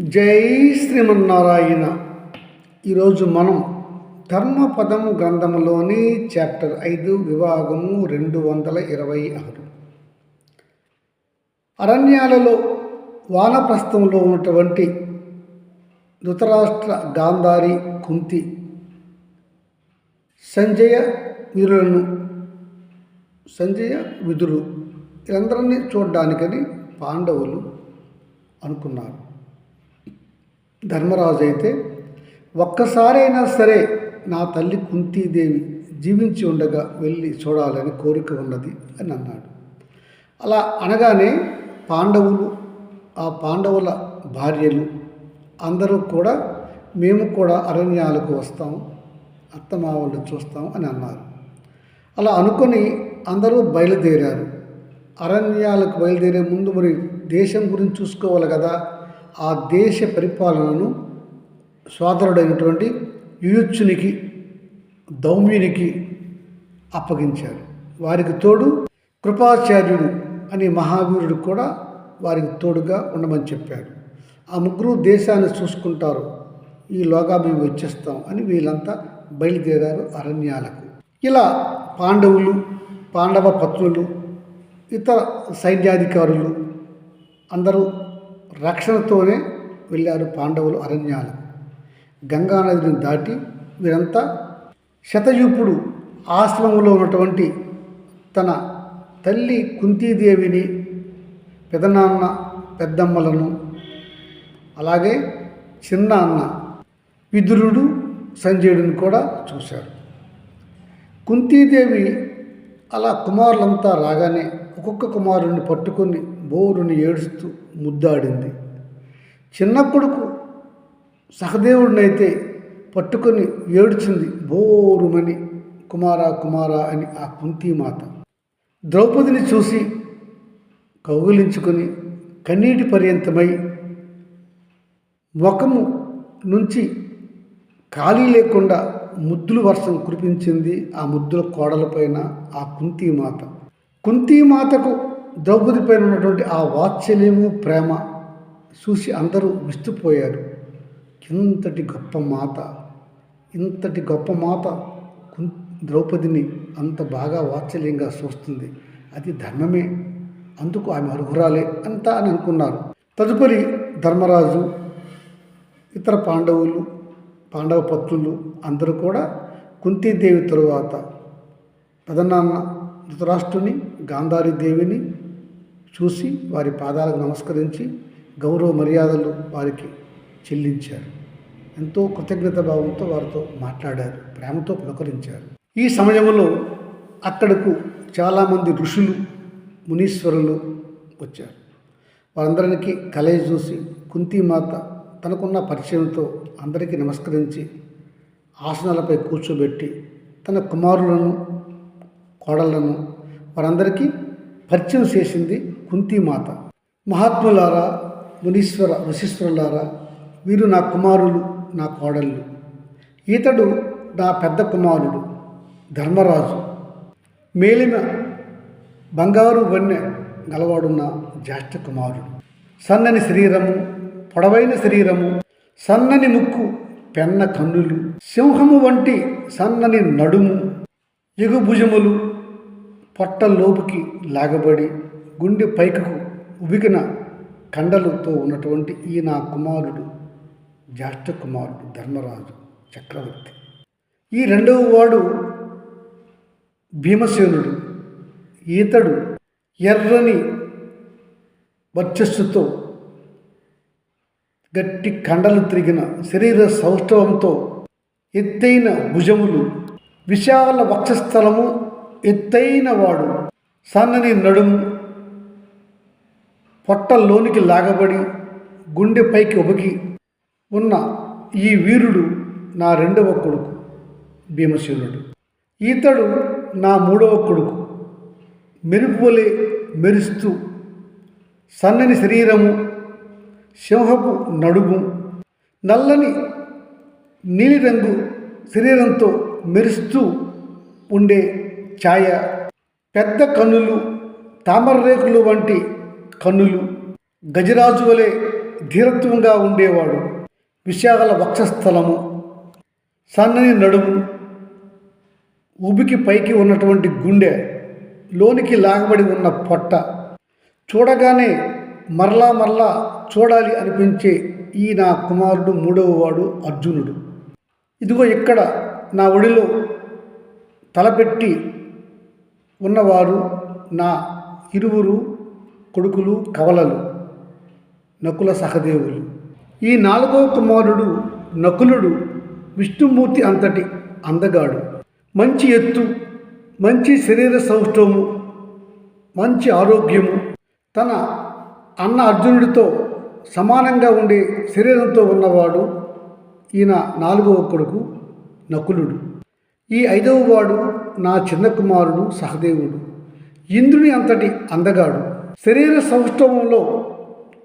జై శ్రీమన్నారాయణ. ఈరోజు మనం ధర్మపదము గ్రంథంలోని చాప్టర్ ఐదు విభాగము రెండు వందల ఇరవై ఆరు. అరణ్యాలలో వానప్రస్థంలో ఉన్నటువంటి ధృతరాష్ట్ర గాంధారి కుంతి సంజయ వీరులను సంజయ విధురు వీరందరినీ చూడడానికని పాండవులు అనుకున్నారు. ధర్మరాజు అయితే ఒక్కసారైనా సరే నా తల్లి కుంతీదేవి జీవించి ఉండగా వెళ్ళి చూడాలని కోరిక ఉన్నది అని అన్నాడు. అలా అనగానే పాండవులు ఆ పాండవుల భార్యలు అందరూ కూడా మేము కూడా అరణ్యాలకు వస్తాం అత్తమావులు చూస్తాం అని అన్నారు. అలా అనుకొని అందరూ బయలుదేరారు. అరణ్యాలకు బయలుదేరే ముందు మరి దేశం గురించి చూసుకోవాలి కదా ఆ దేశ పరిపాలనను సోదరుడైనటువంటి యుయుచ్చునికి దౌమ్యునికి అప్పగించారు. వారికి తోడు కృపాచార్యుడు అనే మహావీరుడు కూడా వారికి తోడుగా ఉండమని చెప్పారు. ఆ ముగ్గురు దేశాన్ని చూసుకుంటారు. ఈలోగా మేము వచ్చేస్తాం అని వీళ్ళంతా బయలుదేరారు అరణ్యాలకు. ఇలా పాండవులు పాండవ పత్నులు ఇతర సైన్యాధికారులు అందరూ రక్షణతోనే వెళ్ళారు పాండవులు అరణ్యాలు. గంగానదిని దాటి వీరంతా శతయూపుడు ఆశ్రమంలో ఉన్నటువంటి తన తల్లి కుంతీదేవిని పెదనాన్న పెద్దమ్మలను అలాగే చిన్న అన్న విదురుడు సంజయుడిని కూడా చూశారు. కుంతీదేవి అలా కుమారులంతా రాగానే ఒక్కొక్క కుమారుడిని పట్టుకొని బోరుని ఏడుస్తూ ముద్దాడింది. చిన్న కొడుకు సహదేవుడినైతే పట్టుకొని ఏడ్చింది బోరుమని కుమారా కుమారా అని ఆ కుంతీమాత ద్రౌపదిని చూసి కౌగిలించుకొని కన్నీటి పర్యంతమై ముఖము నుంచి ఖాళీ లేకుండా ముద్దుల వర్షం కురిపించింది ఆ ముద్దుల కోడలపైన ఆ కుంతీమాత కుంతీమాతకు ద్రౌపది పైన ఉన్నటువంటి ఆ వాత్సల్యము ప్రేమ చూసి అందరూ విస్తుపోయారు. ఇంతటి గొప్ప మాత ఇంతటి గొప్ప మాత కుం ద్రౌపదిని అంత బాగా వాత్సల్యంగా చూస్తుంది. అది ధర్మమే. అందుకు ఆమె అర్హురాలే అంతా అని అనుకున్నారు. తదుపరి ధర్మరాజు ఇతర పాండవులు పాండవ పత్రులు అందరూ కూడా కుంతీదేవి తరువాత పెదనాన్న ధృతరాష్ట్రుని గాంధారి దేవిని చూసి వారి పాదాలకు నమస్కరించి గౌరవ మర్యాదలు వారికి చెల్లించారు. ఎంతో కృతజ్ఞత భావంతో వారితో మాట్లాడారు ప్రేమతో పులకరించారు. ఈ సమయంలో అక్కడకు చాలామంది ఋషులు మునీశ్వరులు వచ్చారు. వారందరికీ కలయి చూసి కుంతిమాత తనకున్న పరిచయంతో అందరికీ నమస్కరించి ఆసనాలపై కూర్చోబెట్టి తన కుమారులను కోడళ్ళను వారందరికీ పరిచయం చేసింది కుంతీమాత. మహాత్ములారా మునీశ్వర ఋషీశ్వరులారా వీరు నా కుమారులు నా కోడళ్ళు. ఈతడు నా పెద్ద కుమారుడు ధర్మరాజు. మేలిన బంగారు వన్నె గలవాడున్న జ్యేష్ఠ కుమారుడు. సన్నని శరీరము పొడవైన శరీరము సన్నని ముక్కు పెన్న కన్నులు సింహము వంటి సన్నని నడుము ఎగుభుజములు పొట్టలోపుకి లాగబడి గుండె పైకకు ఉబికిన కండలతో ఉన్నటువంటి ఈ నా కుమారుడు జ్యేష్ఠ కుమారుడు ధర్మరాజు చక్రవర్తి. ఈ రెండవ వాడు భీమసేనుడు. ఈతడు ఎర్రని వర్చస్సుతో గట్టి కండలు తిరిగిన శరీర సౌష్ఠవంతో ఎత్తైన భుజములు విశాల వక్షస్థలము ఎత్తైన వాడు. సన్నని నడుము పొట్టల్లోనికి లాగబడి గుండె పైకి ఉబకి ఉన్న ఈ వీరుడు నా రెండవ కొడుకు భీమసేనుడు. ఈతడు నా మూడవ కొడుకు. మెరుపులే మెరుస్తూ సన్నని శరీరము సింహపు నడుము నల్లని నీలిరంగు శరీరంతో మెరుస్తూ ఉండే ఛాయ పెద్ద కన్నులు తామరరేకులు వంటి కన్నులు గజరాజు వలె ధీరత్వంగా ఉండేవాడు. విశాల వక్షస్థలము సన్నని నడుము ఉబికి పైకి ఉన్నటువంటి గుండె లోనికి లాగబడి ఉన్న పొట్ట. చూడగానే మరలా మరలా చూడాలి అనిపించే ఈ నా కుమారుడు మూడవ వాడు అర్జునుడు. ఇదిగో ఇక్కడ నా ఒడిలో తలపెట్టి ఉన్నవారు నా ఇరువురు కొడుకులు కవలలు నకుల సహదేవులు. ఈ నాలుగవ కుమారుడు నకులుడు విష్ణుమూర్తి అంతటి అందగాడు. మంచి ఎత్తు మంచి శరీర సౌష్ఠవము మంచి ఆరోగ్యము. తన అన్న అర్జునుడితో సమానంగా ఉండే శరీరంతో ఉన్నవాడు ఈయన నాలుగవ కొడుకు నకులుడు. ఈ ఐదవ వాడు నా చిన్న కుమారుడు సహదేవుడు. ఇంద్రుని అంతటి అందగాడు. శరీర సౌష్ఠవంలో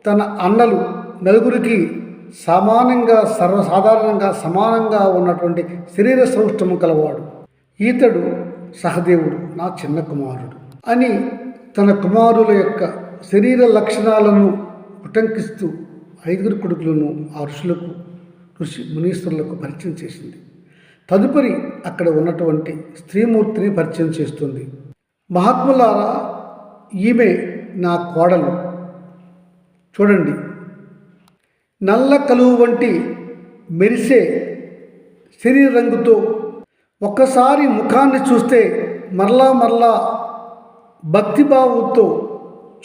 తన అన్నలు నలుగురికి సమానంగా సర్వసాధారణంగా సమానంగా ఉన్నటువంటి శరీర సౌష్ఠము కలవాడు. ఈతడు సహదేవుడు నా చిన్న కుమారుడు అని తన కుమారుల యొక్క శరీర లక్షణాలను ఉటంకిస్తూ ఐదుగురు కొడుకులను ఆ ఋషులకు ఋషి మునీశ్వరులకు పరిచయం చేసింది. తదుపరి అక్కడ ఉన్నటువంటి స్త్రీమూర్తిని పరిచయం చేస్తుంది. మహాత్ములారా ఈమె నా కోడలు. చూడండి. నల్ల కలువు వంటి మెరిసే శరీర రంగుతో ఒక్కసారి ముఖాన్ని చూస్తే మరలా మరలా భక్తిభావంతో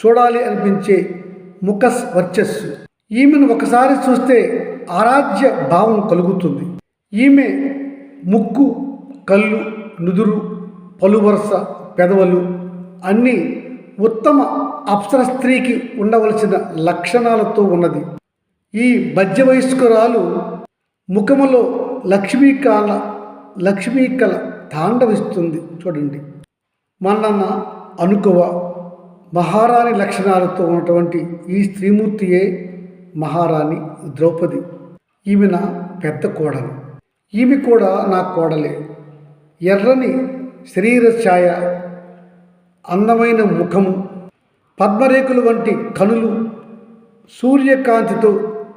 చూడాలి అనిపించే ముఖస్ వర్చస్సు. ఈమెను ఒకసారి చూస్తే ఆరాధ్య భావం కలుగుతుంది. ఈమె ముక్కు కళ్ళు నుదురు పలువరస పెదవులు అన్నీ ఉత్తమ అప్సర స్త్రీకి ఉండవలసిన లక్షణాలతో ఉన్నది. ఈ మధ్య వయస్కురాలు ముఖములో లక్ష్మీకాల లక్ష్మీకల తాండవిస్తుంది చూడండి. మన్నన్న అనుకువ మహారాణి లక్షణాలతో ఉన్నటువంటి ఈ స్త్రీమూర్తియే మహారాణి ద్రౌపది. ఈమెన పెద్ద కోడలు. ఈమె కూడా నా కోడలే. ఎర్రని శరీర ఛాయ అందమైన ముఖము పద్మరేకులు వంటి కనులు సూర్యకాంతితో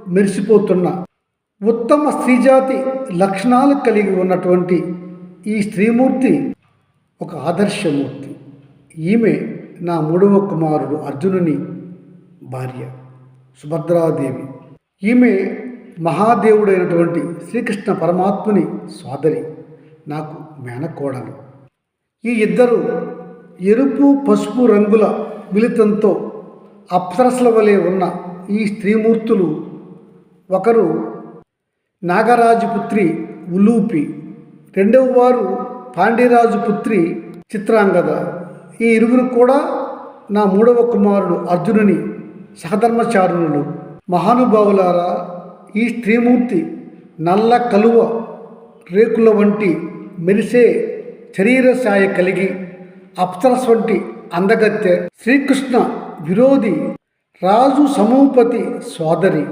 మెరిసిపోతున్న ఉత్తమ స్త్రీజాతి లక్షణాలు కలిగి ఉన్నటువంటి ఈ స్త్రీమూర్తి ఒక ఆదర్శమూర్తి. ఈమె నా మూడవ కుమారుడు అర్జునుని భార్య సుభద్రాదేవి. ఈమె మహాదేవుడైనటువంటి శ్రీకృష్ణ పరమాత్ముని సోదరి నాకు మేనకోడలు. ఈ ఇద్దరు ఎరుపు పసుపు రంగుల మిళితంతో అప్సరసల వలె ఉన్న ఈ స్త్రీమూర్తులు ఒకరు నాగరాజు పుత్రి ఉలూపి రెండవ వారు పాండ్యరాజుపుత్రి చిత్రాంగద. ఈ ఇరువురు కూడా నా మూడవ కుమారుడు అర్జునుని సహధర్మచారుణులు మహానుభావులారా ఈ స్త్రీమూర్తి నల్ల కలువ రేకుల వంటి మెరిసే శరీర సాయ కలిగి అప్సరస్ వంటి అందగత్తె శ్రీకృష్ణ విరోధి రాజు సమూపతి సోదరి.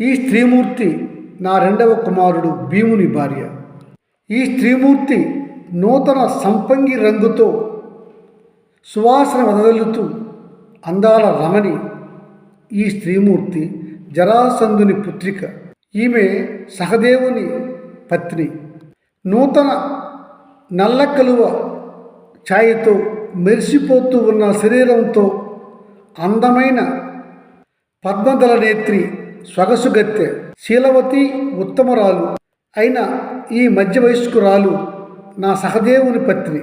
ఈ స్త్రీమూర్తి నా రెండవ కుమారుడు భీముని భార్య. ఈ స్త్రీమూర్తి నూతన సంపంగి రంగుతో సువాసన వదలుతూ అందాల రమణి. ఈ స్త్రీమూర్తి జరాసంధుని పుత్రిక. ఈమె సహదేవుని పత్ని. నూతన నల్ల కలువ ఛాయతో మెరిసిపోతూ ఉన్న శరీరంతో అందమైన పద్మదల నేత్రి సొగసుగత్తె శీలవతి ఉత్తమరాలు. అయిన ఈ మధ్య వయస్కురాలు నా సహదేవుని పత్ని.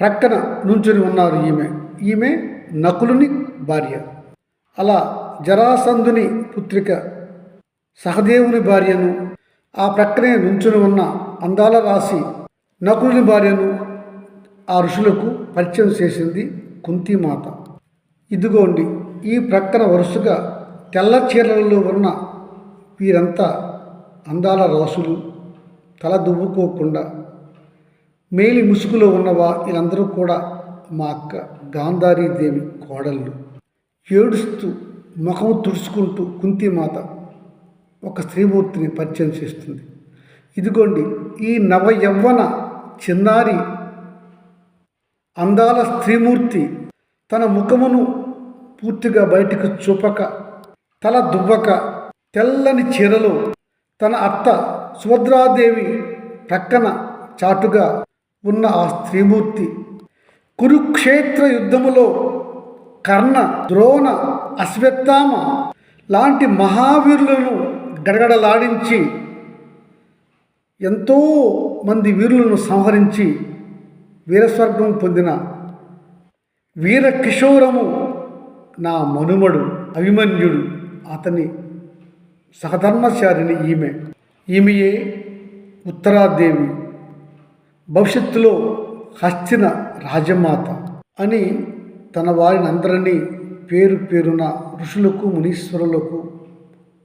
ప్రక్కన నుంచుని ఉన్నారు ఈమె. ఈమె నకులుని భార్య. అలా జరాసంధుని పుత్రిక సహదేవుని భార్యను ఆ ప్రక్కనే నుంచుని ఉన్న అందాల రాశి నకులుని భార్యను ఆ ఋషులకు పరిచయం చేసింది కుంతిమాత. ఇదిగోండి ఈ ప్రక్కన వరుసగా తెల్ల చీరలలో ఉన్న వీరంతా అందాల రాసులు తల దువ్వుకోకుండా మేలి ముసుగులో ఉన్నవా వీళ్ళందరూ కూడా మా అక్క గాంధారీదేవి కోడళ్ళు ఏడుస్తూ ముఖం తుడుచుకుంటూ కుంతిమాత ఒక స్త్రీమూర్తిని పరిచయం చేస్తుంది. ఇదిగోండి ఈ నవ యవ్వన చిన్నారి అందాల స్త్రీమూర్తి తన ముఖమును పూర్తిగా బయటకు చూపక తల దువ్వక తెల్లని చీరలో తన అత్త సుభద్రాదేవి ప్రక్కన చాటుగా ఉన్న ఆ స్త్రీమూర్తి కురుక్షేత్ర యుద్ధములో కర్ణ ద్రోణ అశ్వత్థామ లాంటి మహావీరులను గడగడలాడించి ఎంతో మంది వీరులను సంహరించి వీరస్వర్గం పొందిన వీర కిషోరము నా మనుమడు అభిమన్యుడు. అతని సహధర్మచారిని ఈమె. ఈమెయే ఉత్తరాదేవి. భవిష్యత్తులో హస్తిన రాజమాత అని తన వారిని అందరినీ పేరు పేరున ఋషులకు మునీశ్వరులకు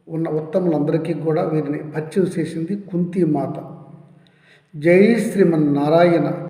ఉన్న ఉత్తములందరికీ కూడా వీరిని పరిచయం చేసింది కుంతి మాత జై శ్రీమన్నారాయణ.